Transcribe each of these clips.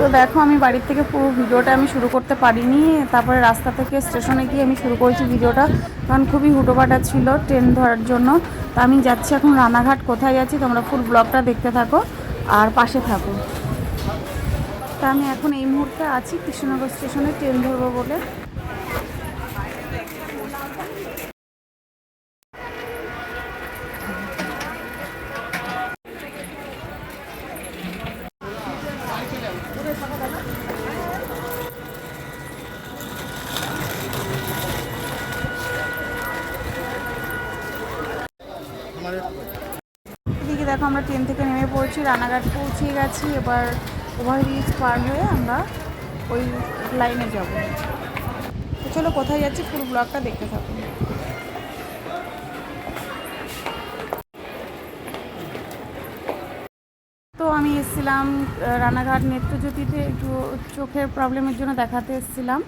তো দেখো, আমি বাড়ির থেকে পুরো ভিডিওটা আমি শুরু করতে পারিনি। তারপরে রাস্তা থেকে স্টেশনে গিয়ে আমি শুরু করেছি ভিডিওটা। কারণ খুবই হুটোপাটা ছিল ট্রেন ধরার জন্য। তো আমি যাচ্ছি এখন রানাঘাট। কোথায় যাচ্ছি তোমরা ফুল ব্লগটা দেখতে থাকো আর পাশে থাকো। তা আমি এখন এই মুহূর্তে আছি কৃষ্ণনগর স্টেশনে ট্রেন ধরবো বলে। এদিকে দেখো আমরা ট্রেন থেকে নেমে পড়ছি, রানাঘাট পৌঁছে গেছি। এবার ওভারব্রিজ পার হয়ে আমরা ওই লাইনে যাব। তো চলো কোথায় যাচ্ছি পুরো ব্লগটা দেখতে থাকুন তো আমি এসেছিলাম রানাঘাট নেত্রজ্যোতিতে একটু চোখের প্রবলেমের জন্য দেখাতে এসেছিলাম।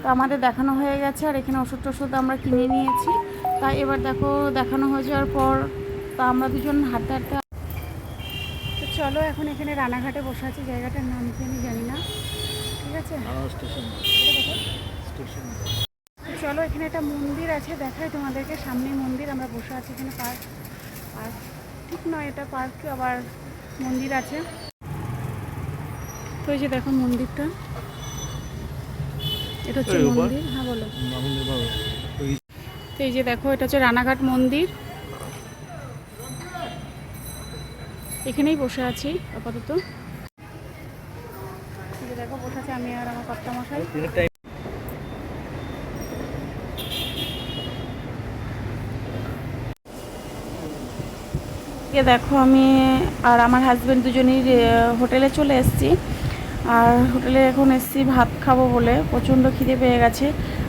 তো আমাদের দেখানো হয়ে গেছে আর এখানে ওষুধ টষুধ আমরা কিনে নিয়েছি। তাই এবার দেখো দেখানো হয়ে যাওয়ার পর তা আমরা দুজন হাঁটতে হাঁটতে তো চলো এখন এখানে রানাঘাটে বসে আছি। জায়গাটার নাম কি আমি জানি না। ঠিক আছে? চলো এখানে একটা মন্দির আছে দেখাই তোমাদেরকে। সামনে মন্দির আমরা বসে আছি এখানে পার্ক। পার্ক ঠিক নয় এটা পার্ক আবার মন্দির আছে। তো এই যে দেখো মন্দিরটা। এটা হচ্ছে মন্দির। হ্যাঁ বলো। তো এই যে দেখো, এটা হচ্ছে রানাঘাট মন্দির। এখানেই বসে আছি, আপাতত। দেখো বসে আছি আমি আর আমার কর্তা মশাই। দেখো, আমি আর আমার হাজব্যান্ড দুজনেই হোটেলে চলে এসেছি। আর হোটেলে এখন এসেছি ভাত খাব বলে, প্রচণ্ড খিদে পেয়ে গেছে।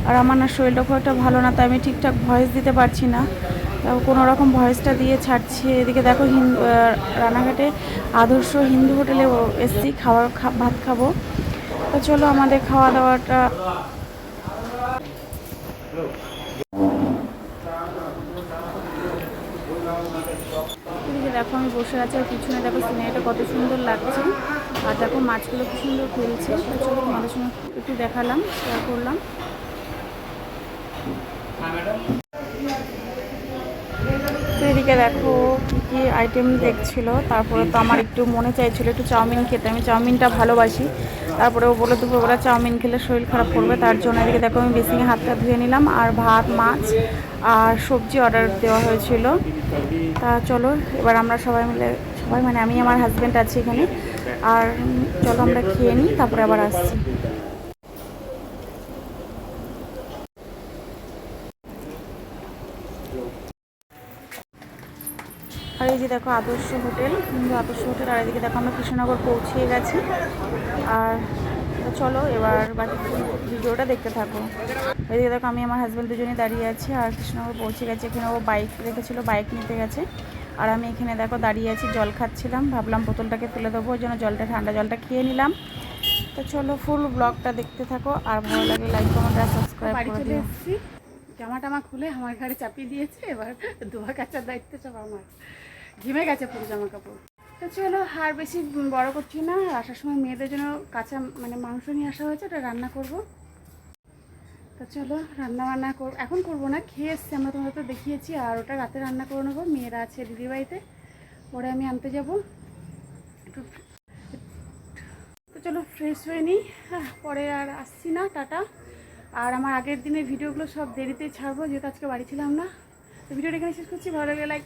আর আমার না শরীরটা খুব একটা ভালো না, তাই আমি ঠিকঠাক ভয়েস দিতে পারছি না। কোনো রকম ভয়েসটা দিয়ে ছাড়ছি। এদিকে দেখো হিন্দু রানাঘাটে আদর্শ হিন্দু হোটেলে এসেছি খাওয়ার ভাত খাব। তো চলো আমাদের খাওয়া দাওয়াটা দেখো আমি বসে আছি আর পিছনে দেখো সিনারিটা কত সুন্দর লাগছে। আর দেখো মাছগুলো কি সুন্দর খেলছে চলো তোমাদের সঙ্গে একটু দেখালাম শেয়ার করলাম। এদিকে দেখো কী কী আইটেম দেখছিল। তারপরে তো আমার একটু মনে চাইছিল একটু চাউমিন খেতে। আমি চাউমিনটা ভালোবাসি। তারপরে ও বলে দুপুরবেলা চাউমিন খেলে শরীর খারাপ করবে। তার জন্য এদিকে দেখো আমি বেসিংয়ে হাতটা ধুয়ে নিলাম। আর ভাত, মাছ আর সবজি অর্ডার দেওয়া হয়েছিল। তা চলো, এবার আমরা সবাই মিলে, সবাই মানে আমি, আমার হাজব্যান্ড আছি এখানে। আর চলো আমরা খেয়ে নিই, তারপরে আবার আসছি। যে দেখো আদর্শ হোটেল হিন্দু আদর্শ হোটেল আর এদিকে দেখো আমরা কৃষ্ণনগর পৌঁছে গেছি। আর তো চলো এবার বাকি ভিডিওটা দেখতে থাকো। এদিকে দেখো আমি আমার হাজব্যান্ড দুজনে দাঁড়িয়ে আছি আর কৃষ্ণনগর পৌঁছে গেছে। এখানে ও বাইক রেখেছিল বাইক নিতে গেছে। আর আমি এখানে দেখো দাঁড়িয়ে আছি জল খাচ্ছিলাম। ভাবলাম বোতলটাকে তুলে দেবো ওই জন্য জলটা ঠান্ডা জলটা খেয়ে নিলাম। তো চলো ফুল ব্লগটা দেখতে থাকো আর ভালো লাগলে লাইক কমেন্ট আর সাবস্ক্রাইব করে দিও। জামা টামা খুলে আমার ঘাড়ে চাপিয়ে দিয়েছে এবার ধোয়া কাচার দায়িত্ব সব আমার। ঘিমে গেছে পুরো জামা কাপড় তো চলো, আর বেশি বড় করছি না আসার সময় মেয়েদের জন্য কাঁচা মানে মাংস নিয়ে আসা হয়েছে, ওটা রান্না করব। তো চলো, রান্না বান্না কর এখন করব না, খেয়ে এসছি, আমরা তোমাদের তো দেখিয়েছি, আর ওটা রাতে রান্না করে নেব, মেয়েরা আছে দিদির বাড়িতে, পরে আমি আনতে যাব। তো চলো ফ্রেশ হয়ে নিই। পরে আর আসছি না, টাটা। আর আমার আগের দিনের ভিডিওগুলো সব দেরিতে ছাড়বো, যেহেতু আজকে বাড়ি ছিলাম না। তো ভিডিওটা এখানে শেষ করছি, ভালো লাগলে লাইক